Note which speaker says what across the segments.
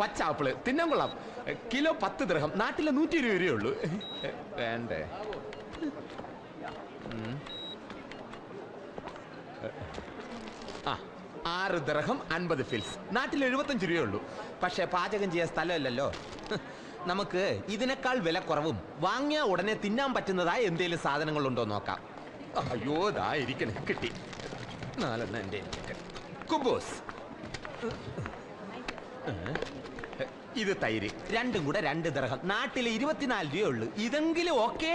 Speaker 1: പച്ച ആപ്പിൾ തിന്നാൻ കൊള്ളാം. കിലോ പത്ത് ദ്രഹം നാട്ടിലെ നൂറ്റി ഇരുപത് രൂപയേ ഉള്ളൂ. വേണ്ടേ? ആ ആറ് ദ്രഹം അൻപത് ഫിൽസ്. നാട്ടിൽ എഴുപത്തഞ്ച് രൂപയേ ഉള്ളൂ. പക്ഷേ പാചകം ചെയ്യാൻ സ്ഥലമല്ലല്ലോ. നമുക്ക് ഇതിനേക്കാൾ വില കുറവും വാങ്ങിയ ഉടനെ തിന്നാൻ പറ്റുന്നതായ എന്തെങ്കിലും സാധനങ്ങളുണ്ടോ നോക്കാം. അയ്യോ ദാ കിട്ടി. നാലെണ്ണം എന്റെ കുബോസ്. ഇത് തൈര്. രണ്ടും കൂടെ രണ്ട് ദർഹം. നാട്ടിലെ ഇരുപത്തിനാല് രൂപയുള്ളു ഇതെങ്കിലും ഓക്കെ.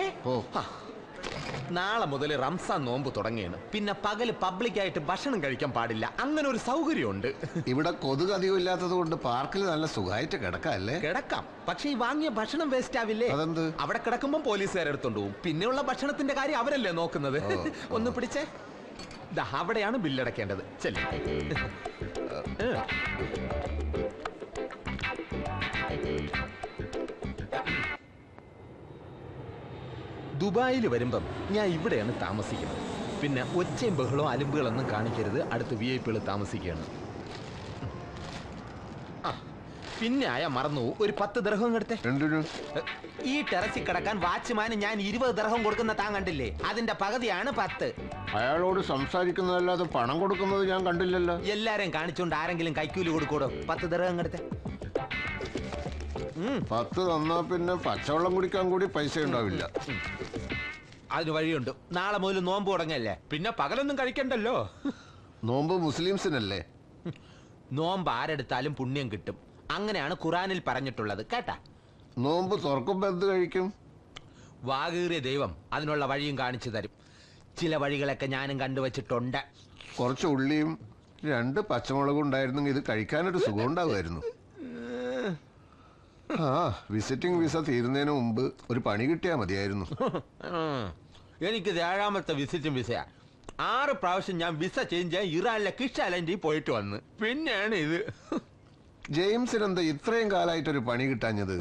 Speaker 1: നാളെ മുതൽ റംസാൻ നോമ്പ് തുടങ്ങിയാണ് പിന്നെ പകൽ പബ്ലിക്കായിട്ട് ഭക്ഷണം കഴിക്കാൻ പാടില്ല. അങ്ങനെ ഒരു സൗകര്യമുണ്ട്.
Speaker 2: ഇവിടെ കൊതുക് അധികം ഇല്ലാത്തത് കൊണ്ട് പാർക്കിൽ നല്ല സുഖമായിട്ട് കിടക്കാം
Speaker 1: കിടക്കാം. പക്ഷെ ഈ വാങ്ങിയ ഭക്ഷണം വേസ്റ്റ് ആവില്ലേ?
Speaker 2: അതെന്ത്?
Speaker 1: അവിടെ കിടക്കുമ്പോൾ പോലീസുകാരെടുത്തോണ്ട് പോകും പിന്നെയുള്ള ഭക്ഷണത്തിന്റെ കാര്യം അവരല്ലേ നോക്കുന്നത്? ഒന്ന് പിടിച്ചേ. അവിടെയാണ് ബില്ലടക്കേണ്ടത്. ചെല്ലു. ദുബായിൽ വരുമ്പം ഞാൻ ഇവിടെയാണ് താമസിക്കുന്നത്. പിന്നെ ഒച്ചയും ബഹളവും അലുമ്പുകളൊന്നും കാണിക്കരുത്. അടുത്ത് വി ഐ പികൾ താമസിക്കുകയാണ്. പിന്നെ ആയ മറന്നു ഒരു പത്ത് ദർഹം എടുത്തേ. ഈ ടെറസിൽ കിടക്കാൻ വാച്ച്മാന് ഞാൻ ഇരുപത് ദർഹം കൊടുക്കുന്ന താൻ കണ്ടില്ലേ? അതിന്റെ പകുതിയാണ് പത്ത്.
Speaker 2: അയാളോട് സംസാരിക്കുന്നതല്ലാതെ പണം കൊടുക്കുന്നത് ഞാൻ കണ്ടില്ലല്ലോ.
Speaker 1: എല്ലാരെയും കാണിച്ചുകൊണ്ട് ആരെങ്കിലും കൈക്കൂലി കൊടുക്കൂടോ പത്ത് ദർഹം എടുത്തേ.
Speaker 2: പത്ത് തന്നാ പിന്നെ പച്ചവെള്ളം കുടിക്കാൻ കൂടി പൈസ ഉണ്ടാവില്ല.
Speaker 1: അതിന് വഴിയുണ്ട്. നാളെ മുതൽ നോമ്പ് തുടങ്ങല്ലേ? പിന്നെ പകലൊന്നും കഴിക്കണ്ടല്ലോ.
Speaker 2: നോമ്പ് മുസ്ലിംസിനല്ലേ?
Speaker 1: നോമ്പ് ആരെടുത്താലും പുണ്യം കിട്ടും. അങ്ങനെയാണ് ഖുറാനിൽ പറഞ്ഞിട്ടുള്ളത്. കേട്ടാ?
Speaker 2: നോമ്പ് തുറക്കുമ്പോ എന്ത് കഴിക്കും?
Speaker 1: വാകേറിയ ദൈവം അതിനുള്ള വഴിയും കാണിച്ചു തരും. ചില വഴികളൊക്കെ ഞാനും കണ്ടുവച്ചിട്ടുണ്ട്.
Speaker 2: കുറച്ച് ഉള്ളിയും രണ്ട് പച്ചമുളകും ഉണ്ടായിരുന്നെങ്കിൽ ഇത് കഴിക്കാനൊരു സുഖം ഉണ്ടാവുമായിരുന്നു ആ വിസിറ്റിംഗ് വിസ തീരുന്നതിന് മുമ്പ് ഒരു പണി കിട്ടിയാൽ മതിയായിരുന്നു.
Speaker 1: എനിക്ക് ഏഴാമത്തെ വിസിറ്റിംഗ് വിസയാ. ആറ് പ്രാവശ്യം ഞാൻ വിസ ചേഞ്ച് ചെയ്യാൻ ഇറാനിലെ കിഷ് അലൻഡിൽ പോയിട്ട് വന്ന്. പിന്നെയാണ് ഇത്.
Speaker 2: ജെയിംസിന് എന്താ ഇത്രയും കാലമായിട്ട് ഒരു പണി കിട്ടാഞ്ഞത്?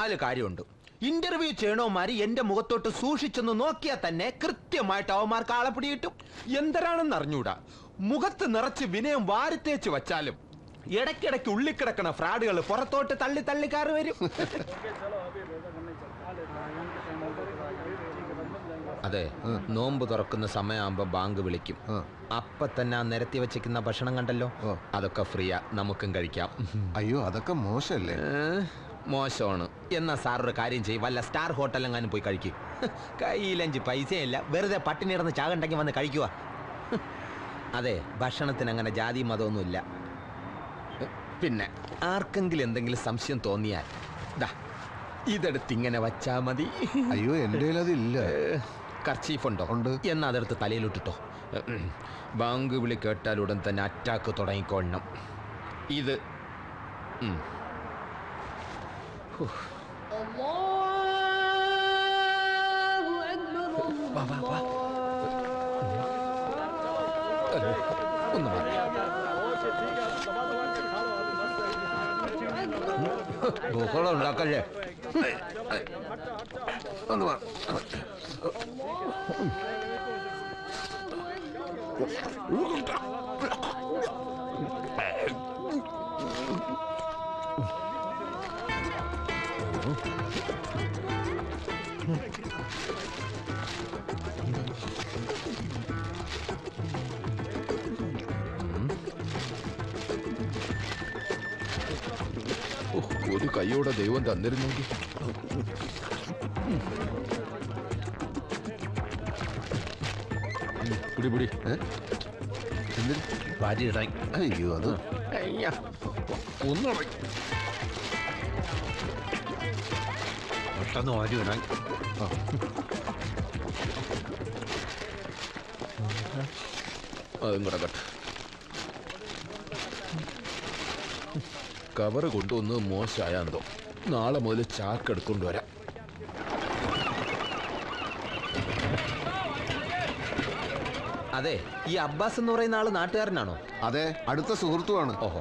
Speaker 1: അതിൽ കാര്യമുണ്ട്. ഇന്റർവ്യൂ ചെയ്യണോമാര് എന്റെ മുഖത്തോട്ട് സൂക്ഷിച്ചെന്ന് നോക്കിയാൽ തന്നെ കൃത്യമായിട്ട് അവന്മാർക്ക് ആളെ പിടികിട്ടും. എന്തരാണെന്ന് അറിഞ്ഞൂടാ. മുഖത്ത് നിറച്ച് വിനയം വാരിത്തേച്ച് വച്ചാലും ഇടയ്ക്കിടയ്ക്ക് ഉള്ളിക്കിടക്കണ ഫ്രാഡുകൾ പുറത്തോട്ട് തള്ളി തള്ളിക്കാറ് വരും. അതെ. നോമ്പ് തുറക്കുന്ന സമയമാകുമ്പോ ബാങ്ക് വിളിക്കും. അപ്പൊ തന്നെ ആ നിരത്തി വെച്ചിരിക്കുന്ന ഭക്ഷണം കണ്ടല്ലോ. അതൊക്കെ ഫ്രീയാ. നമുക്കും കഴിക്കാം.
Speaker 2: അയ്യോ അതൊക്കെ മോശമല്ലേ?
Speaker 1: മോശമാണ്. എന്നാ സാർ ഒരു കാര്യം ചെയ്യും. വല്ല സ്റ്റാർ ഹോട്ടലെങ്ങാനും പോയി കഴിക്കും. കയ്യിലഞ്ച് പൈസയില്ല. വെറുതെ പട്ടിണി ഇടന്ന് ചാകണ്ടെങ്കിൽ വന്ന് കഴിക്കുക അതെ ഭക്ഷണത്തിന് അങ്ങനെ ജാതി മതമൊന്നുമില്ല. പിന്നെ ആർക്കെങ്കിലും എന്തെങ്കിലും സംശയം തോന്നിയാൽ ദാ ഇതെടുത്ത് ഇങ്ങനെ വച്ചാ മതി.
Speaker 2: അയ്യോ എന്റെ അതില്ല.
Speaker 1: കർച്ചീഫ് ഉണ്ടോ
Speaker 2: ഉണ്ട്.
Speaker 1: എന്നാ അതെടുത്ത് തലയിലിട്ടിട്ടോ ഉം. ബാങ്ക് വിളി കേട്ടാൽ ഉടൻ തന്നെ അറ്റാക്ക് തുടങ്ങിക്കൊള്ളണം ഇത് ഉം. വാ, വാ, വാ. അതെ, ഒന്ന് മാറി. ബഹളം ഉണ്ടാക്കല്ലേ
Speaker 2: ഒന്ന് വാ.
Speaker 1: ഓ, കൈയോടെ ദൈവം തന്നിരുന്നെങ്കിൽ പിടി പിടി.
Speaker 2: എന്തിന്?
Speaker 1: വാരി ഇടാൻ
Speaker 2: അയ്യോ അത്
Speaker 1: ഒന്നും പെട്ടെന്ന് വാരി ഇടാൻ
Speaker 2: ആ.
Speaker 1: അതും കൂടെ കട്ട് കവറ് കൊണ്ടുവന്ന് മോശമായാന്തോ നാളെ മുതൽ ചാക്ക് എടുക്കൊണ്ട് വരാം. അതെ ഈ അബ്ബാസ് എന്ന് പറയുന്ന ആൾ നാട്ടുകാരനാണോ?
Speaker 2: അതെ അടുത്ത സുഹൃത്തുമാണ്
Speaker 1: ഓഹോ.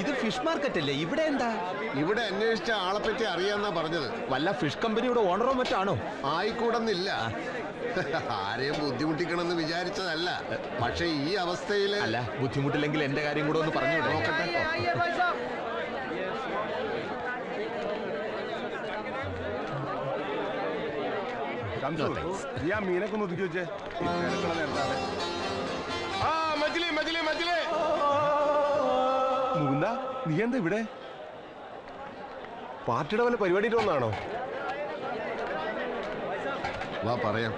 Speaker 1: ഇത് ഫിഷ് മാർക്കറ്റ് അല്ലേ? ഇവിടെ എന്താ?
Speaker 2: ഇവിടെ അന്വേഷിച്ച ആളെ പറ്റി അറിയാന്നാ പറഞ്ഞത്.
Speaker 1: വല്ല ഫിഷ് കമ്പനിയുടെ ഓണറോ മറ്റാണോ?
Speaker 2: ആയിക്കൂടെന്നില്ല. ആരെയും ബുദ്ധിമുട്ടിക്കണമെന്ന് വിചാരിച്ചതല്ല. പക്ഷെ ഈ അവസ്ഥയിൽ
Speaker 1: അല്ല ബുദ്ധിമുട്ടില്ലെങ്കിൽ എന്റെ കാര്യം കൂടെ ഒന്ന് പറഞ്ഞു നോക്കട്ടെ.
Speaker 3: ആ മീനൊക്കെ ഒന്ന് ഒതുക്കി വെച്ചേ. ആ മജിലി മജിലി മജിലി. മുകുന്ദ നീ എന്താ ഇവിടെ? പാർട്ടിയുടെ വല്ല പരിപാടിയിട്ട് വന്നാണോ?
Speaker 2: വാ പറയാം.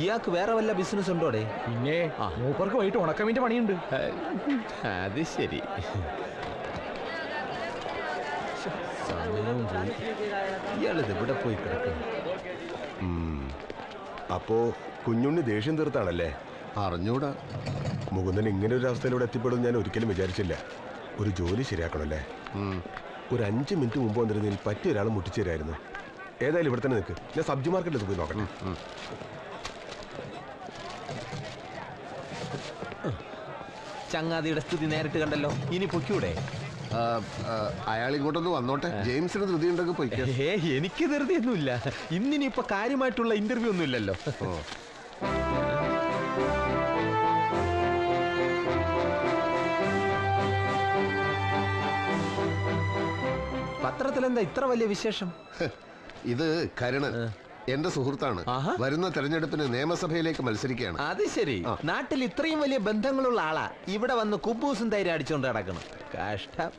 Speaker 1: ഇയാൾക്ക് വേറെ വല്ല ബിസിനസ് ഉണ്ടോടെ?
Speaker 4: പിന്നെ. മൂപ്പർക്ക് വൈകിട്ട് ഉണക്കമീന്റെ പണിയുണ്ട്.
Speaker 1: അത് ശരി. സമയവും പോയി. ഇയാളിത് ഇവിടെ പോയി കിടക്കും
Speaker 3: അപ്പോ കുഞ്ഞുണ്ണി ദേഷ്യം തീർത്താണല്ലേ?
Speaker 2: അറിഞ്ഞൂടാ.
Speaker 3: മുകുന്ദൻ ഇങ്ങനെ ഒരു അവസ്ഥയിലൂടെ എത്തിപ്പെടും ഞാൻ ഒരിക്കലും വിചാരിച്ചില്ല. ഒരു ജോലി ശരിയാക്കണമല്ലേ?
Speaker 2: അല്ലേ
Speaker 3: ഒരു അഞ്ച് മിനിറ്റ് മുമ്പ് വന്നിരുന്നതിൽ പറ്റിയ ഒരാൾ മുട്ടിച്ചേരായിരുന്നു ഏതായാലും ഇവിടെ തന്നെ നിൽക്ക് ഞാൻ സബ്ജി മാർക്കറ്റിൽ പോയി നോക്കണം
Speaker 1: ചങ്ങാതിയുടെ സ്ഥിതി നേരിട്ട് കണ്ടല്ലോ. ഇനി പൊയ്ക്കൂടെ?
Speaker 2: അയാൾ ഇങ്ങോട്ടൊന്ന് വന്നോട്ടെ. ജെയിംസിന് ധൃതി ഉണ്ടെങ്കിൽ പോയിക്കോ
Speaker 1: ഏ എനിക്ക് ധൃതിയൊന്നുമില്ല. ഇന്നിനിപ്പോ കാര്യമായിട്ടുള്ള ഇന്റർവ്യൂ ഒന്നും ഇല്ലല്ലോ. പത്രത്തിൽ എന്താ ഇത്ര വലിയ വിശേഷം?
Speaker 2: ഇത് കരുണൻ. എന്റെ സുഹൃത്താണ്.
Speaker 1: ആഹാ.
Speaker 2: വരുന്ന തെരഞ്ഞെടുപ്പിന് നിയമസഭയിലേക്ക് മത്സരിക്കുകയാണ്.
Speaker 1: അത് ശരി. നാട്ടിൽ ഇത്രയും വലിയ ബന്ധങ്ങളുള്ള ആളാ. ഇവിടെ വന്ന് കുബൂസും തൈര് അടിച്ചോണ്ട് കിടക്കണം കഷ്ടം.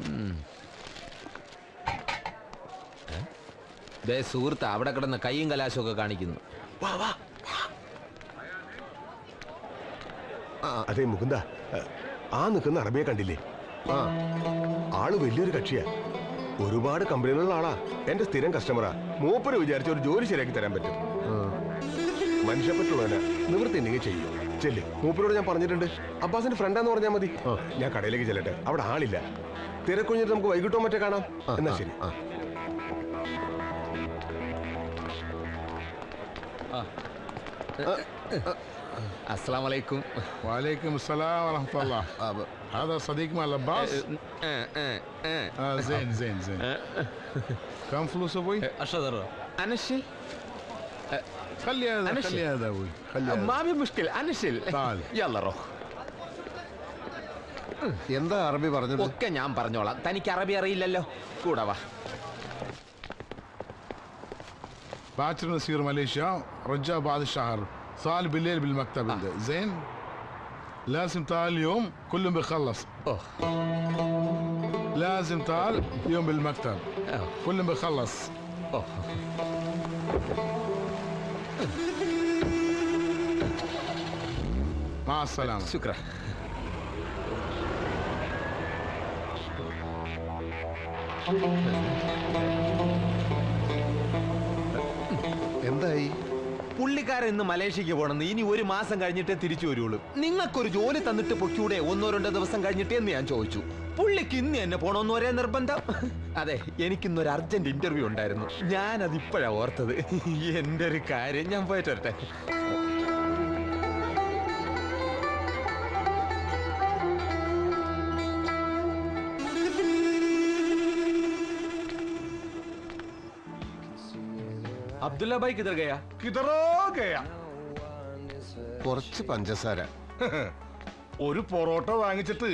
Speaker 1: ഉം. ഏ? ദേ സുഹൃത്ത് അവിടെ കിടന്ന് കൈയും കലാശവും ഒക്കെ കാണിക്കുന്നു.
Speaker 3: അതെ മുകുന്ദ. ആ നിൽക്കുന്ന അറബിയെ കണ്ടില്ലേ?
Speaker 2: ആ
Speaker 3: ആൾ വലിയൊരു കക്ഷിയാ. ഒരുപാട് കമ്പനികളുള്ള ആളാ. എന്റെ സ്ഥിരം കസ്റ്റമറാ മൂപ്പര് വിചാരിച്ച ഒരു ജോലി ശരിയാക്കി തരാൻ പറ്റും. മനുഷ്യപ്പറ്റുള്ളവന നിവൃത്തി എന്തെങ്കിലും ചെയ്യും. ചെല്ലു. മൂപ്പരോട് ഞാൻ പറഞ്ഞിട്ടുണ്ട്. അബ്ബാസിന്റെ ഫ്രണ്ടാന്ന് പറഞ്ഞാൽ മതി. ഞാൻ കടയിലേക്ക് ചെല്ലട്ടെ. അവിടെ ആളില്ല. തിരക്കുഞ്ഞിട്ട് നമുക്ക് വൈകിട്ടോ മറ്റേ കാണാം. എന്നാ ശരി.
Speaker 1: അസ്സാം വലൈക്കും
Speaker 5: വാലൈക്കും അസ്സലാം വാഹമത്തല്ലാ الله
Speaker 2: ആ, ബ-
Speaker 5: هذا صديق مال عباس آه زين زين زين كم فلوس ابوي؟
Speaker 1: അനഷിൽ
Speaker 5: خلي هذا
Speaker 1: أنا
Speaker 5: خلي
Speaker 1: شيء.
Speaker 5: هذا ابوي خلي هذا
Speaker 1: മാമി മുഷ്കിൽ അനഷിൽ
Speaker 5: താൽ.
Speaker 1: യല്ല റോ
Speaker 2: എന്താ അറബി പറഞ്ഞത്
Speaker 1: ഒക്കെ ഞാൻ പറഞ്ഞോളാം തനിക്ക് അറബി അറിയില്ലല്ലോ കൂടെ വാ
Speaker 5: باكر نسير ماليزيا رجاء بعد الشهر صار بالليل بالمكتب عنده زين لازم تعال اليوم كلهم بيخلص
Speaker 1: ഓ
Speaker 5: لازم تعال يوم بالمكتب
Speaker 1: أوه.
Speaker 5: كلهم بيخلص
Speaker 1: ഓ
Speaker 5: مع السلامة
Speaker 1: ശുക്ര
Speaker 2: എന്തായി
Speaker 1: പുള്ളിക്കാരൻ ഇന്ന് മലേഷ്യക്ക് പോണെന്ന് ഇനി ഒരു മാസം കഴിഞ്ഞിട്ടേ തിരിച്ചു വരുള്ളൂ. നിങ്ങൾക്കൊരു ജോലി തന്നിട്ട് പൊക്കിയൂടെ ഒന്നോ രണ്ടോ ദിവസം കഴിഞ്ഞിട്ടേ എന്ന് ഞാൻ ചോദിച്ചു. പുള്ളിക്ക് ഇന്ന് എന്നെ പോണോന്ന് ഒരേ നിർബന്ധം? അതെ എനിക്കിന്നൊരു അർജന്റ് ഇന്റർവ്യൂ ഉണ്ടായിരുന്നു. ഞാനത് ഇപ്പോഴാണ് ഓർത്തത്. എന്റെ ഒരു കാര്യം ഞാൻ പോയിട്ട് വരട്ടെ
Speaker 4: അബ്ദുല്ല ഭായ് കിതർ ഗയാ?
Speaker 3: കിതറോ ഗയാ.
Speaker 2: കുറച്ച് പഞ്ചസാര.
Speaker 3: ഒരു പൊറോട്ട വാങ്ങിച്ചിട്ട്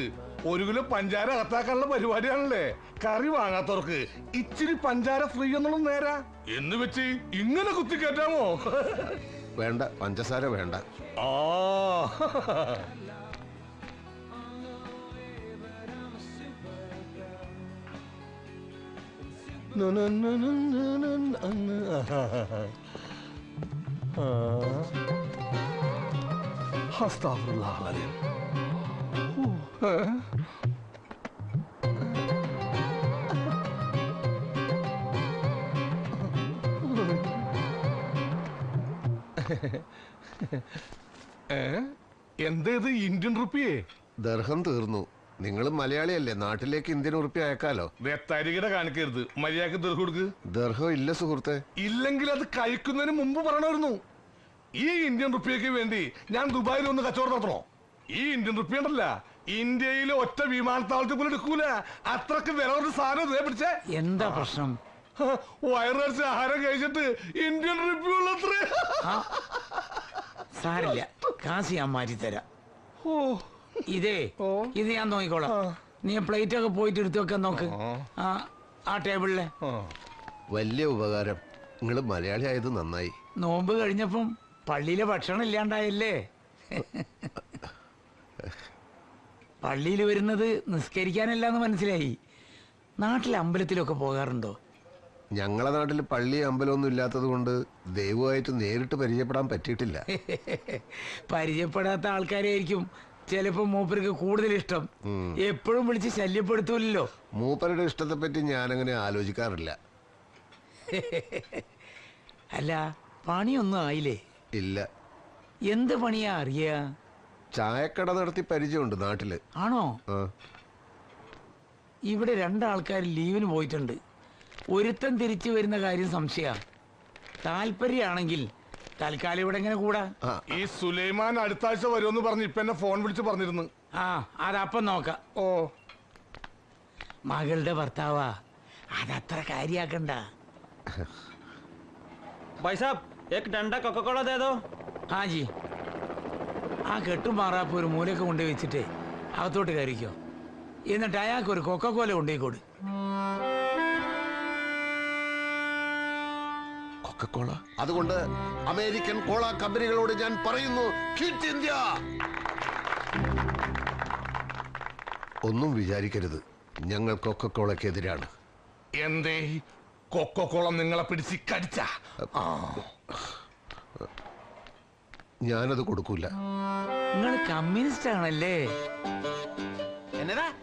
Speaker 3: ഒരു കിലോ പഞ്ചാര അകത്താക്കാനുള്ള പരിപാടിയാണല്ലേ? കറി വാങ്ങാത്തവർക്ക് ഇച്ചിരി പഞ്ചാര ഫ്രീ എന്നുള്ള നേരാ. എന്ന് വെച്ച് ഇങ്ങനെ കുത്തിക്കേറ്റാമോ?
Speaker 2: വേണ്ട പഞ്ചസാര വേണ്ട.
Speaker 3: ആ. അസ്താഫുറുല്ലാഹ് അലീം. ഓ, ഏ? ഏ? എന്താ ഇത് ഇന്ത്യൻ റുപ്പിയേ
Speaker 2: ദർഹം തീർന്നു നിങ്ങൾ മലയാളിയല്ലേ? നാട്ടിലേക്ക് ഇന്ത്യൻ ഉറുപ്പി അയക്കാലോ?
Speaker 3: തരികിട കാണിക്കരുത്. മര്യാദയ്ക്ക് ദീർഘ കൊടുക്ക്.
Speaker 2: ദർഹം ഇല്ല സുഹൃത്തെ.
Speaker 3: ഇല്ലെങ്കിൽ അത് കഴിക്കുന്നതിന് മുമ്പ് പറയണമായിരുന്നു. ഈ ഇന്ത്യൻ റുപ്പിയക്ക് വേണ്ടി ഞാൻ ദുബായിൽ ഒന്ന് കച്ചവടം നടത്തണോ? ഈ ഇന്ത്യൻ റുപ്പി ഉണ്ടല്ല. ഇന്ത്യയിലെ ഒറ്റ വിമാനത്താവളത്തിൽ പോലും എടുക്കൂല. അത്രയ്ക്ക് വില ഒരു സാധനം ഇതേ പിടിച്ചേ.
Speaker 6: എന്താ പ്രശ്നം?
Speaker 3: വയറടിച്ച് ആഹാരം കഴിച്ചിട്ട് ഇന്ത്യൻ റുപ്പി ഉള്ളത്രേ.
Speaker 6: സാരില്ല കാശി ഞാൻ മാറ്റി തരാം ഇതേ ഇത് ഞാൻ നോക്കിക്കോളാം. നീ പ്ലേറ്റ് ഒക്കെ പോയിട്ട് എടുത്തു വെക്കാൻ നോക്ക്. ആ. ആ ടേബിളിലെ.
Speaker 2: വലിയ ഉപകാരം. നിങ്ങൾ മലയാളി ആയത് നന്നായി.
Speaker 6: നോമ്പ് കഴിഞ്ഞപ്പം പള്ളിയിലെ ഭക്ഷണം ഇല്ലാണ്ടായല്ലേ? പള്ളിയിൽ വരുന്നത് നിസ്കരിക്കാനല്ല എന്ന് മനസ്സിലായി. നാട്ടിൽ അമ്പലത്തിലൊക്കെ പോകാറുണ്ടോ?
Speaker 2: ഞങ്ങളെ നാട്ടിൽ പള്ളി അമ്പലമൊന്നും ഇല്ലാത്തത് കൊണ്ട് ദൈവമായിട്ട് നേരിട്ട് പരിചയപ്പെടാൻ പറ്റിയിട്ടില്ല.
Speaker 6: പരിചയപ്പെടാത്ത ആൾക്കാരായിരിക്കും ചിലപ്പോ മൂപ്പർക്ക് കൂടുതൽ ഇഷ്ടം. എപ്പോഴും വിളിച്ച് ശല്യപ്പെടുത്തൂലല്ലോ.
Speaker 2: മൂപ്പരുടെ ഇഷ്ടത്തെ പറ്റി ഞാനങ്ങനെ ആലോചിക്കാറില്ല.
Speaker 6: അല്ല പണിയൊന്നും ആയില്ലേ?
Speaker 2: ഇല്ല.
Speaker 6: എന്ത് പണിയാ അറിയാ?
Speaker 2: ചായക്കട നടത്തി പരിചയമുണ്ട് നാട്ടിൽ.
Speaker 6: ആണോ? ഇവിടെ രണ്ടാൾക്കാർ ലീവിന് പോയിട്ടുണ്ട്. ഒരുത്തൻ തിരിച്ചു വരുന്ന കാര്യം സംശയ. താല്പര്യമാണെങ്കിൽ തൽക്കാലം ഇവിടെ എങ്ങനെ കൂടാ
Speaker 2: ആ
Speaker 3: ഈ സുലൈമാൻ അടുത്ത ആഴ്ച വരുമെന്ന് പറഞ്ഞ് ഇപ്പൊ എന്നെ ഫോൺ വിളിച്ച് പറഞ്ഞിരുന്നു
Speaker 6: ആ അതപ്പം നോക്കാം
Speaker 3: ഓ
Speaker 6: മകളുടെ ഭർത്താവാ അതത്ര കാര്യാക്കണ്ട
Speaker 4: भाई साहब एक डंडा कोका कोला दे दो
Speaker 6: ആ ജി ആ കെട്ടുമാറാപ്പ് ഒരു മൂലക്ക് കൊണ്ടുപോയി വെച്ചിട്ട് അകത്തോട്ട് കയറിക്കോ എന്നിട്ട് അയാൾക്ക് ഒരു കൊക്കക്കോല കൊണ്ടുപോയി കൊടു
Speaker 2: കൊക്കക്കോള. അതുകൊണ്ട് അമേരിക്കൻ കോള കമ്പനികളോട് ഞാൻ പറയുന്നു ക്വിറ്റ് ഇന്ത്യ ഒന്നും വിചാരിക്കരുത്. ഞങ്ങൾ കൊക്കക്കോളക്കെതിരാണ്.
Speaker 3: എന്തേ? കൊക്കക്കോളം നിങ്ങളെ പിടിച്ച് കടിച്ച?
Speaker 2: ഞാനത് കൊടുക്കൂല.
Speaker 6: നിങ്ങൾ കമ്മ്യൂണിസ്റ്റ് ആണല്ലേ